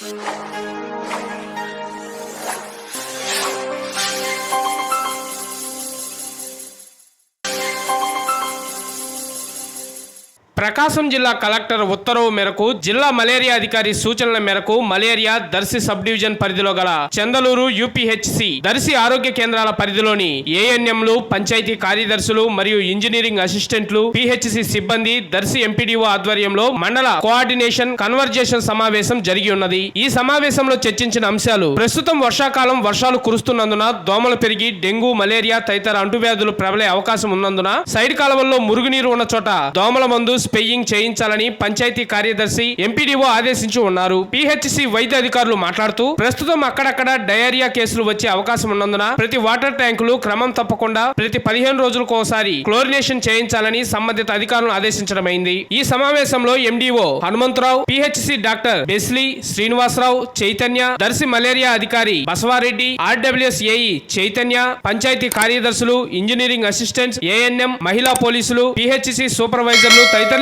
うん。ప్రకాశం జిల్లా కలెక్టర్ ఉత్తర్వు మేరకు జిల్లా మలేరియా అధికారి సూచనల మేరకు మలేరియా దర్శి సబ్ డివిజన్ పరిధిలో గల చందలూరు యూపీహెచ్సి దర్శి ఆరోగ్య కేంద్రాల పరిధిలోని ఏఎన్ఎంలు పంచాయతీ కార్యదర్శులు మరియు ఇంజనీరింగ్ అసిస్టెంట్లు పిహెచ్సి సిబ్బంది దర్శి ఎంపీడీఓ ఆధ్వర్యంలో మండల కోఆర్డినేషన్ కన్వర్జేషన్ సమావేశం జరిగి ఉన్నది. ఈ సమావేశంలో చర్చించిన అంశాలు ప్రస్తుతం వర్షాకాలం వర్షాలు కురుస్తున్నందున దోమలు పెరిగి డెంగూ మలేరియా తదితర అంటువ్యాధులు ప్రబలే అవకాశం ఉన్నందున సైడ్ కాలువల్లో మురుగునీరు ఉన్న చోట దోమల మందు పేయింగ్ చేయించాలని పంచాయతీ కార్యదర్శి ఎంపీడీఓ ఆదేశించి ఉన్నారు. పిహెచ్సి వైద్య అధికారులు మాట్లాడుతూ ప్రస్తుతం అక్కడక్కడ డయేరియా కేసులు వచ్చే అవకాశం ఉన్నందున ప్రతి వాటర్ ట్యాంకులు క్రమం తప్పకుండా ప్రతి పదిహేను రోజులకు ఒకసారి క్లోరినేషన్ చేయించాలని సంబంధిత అధికారులను ఆదేశించడమైంది. ఈ సమావేశంలో MDO Hanumantharao PHC doctor Besly Srinivasarao Chaitanya Darsi malaria అధికారి బసవారెడ్డి ఆర్డబ్ల్యూఎస్ ఏఈ చైతన్య పంచాయతీ కార్యదర్శులు ఇంజనీరింగ్ అసిస్టెంట్స్ ఏఎన్ఎం మహిళా పోలీసులు పిహెచ్సి సూపర్వైజర్లు తదితరులు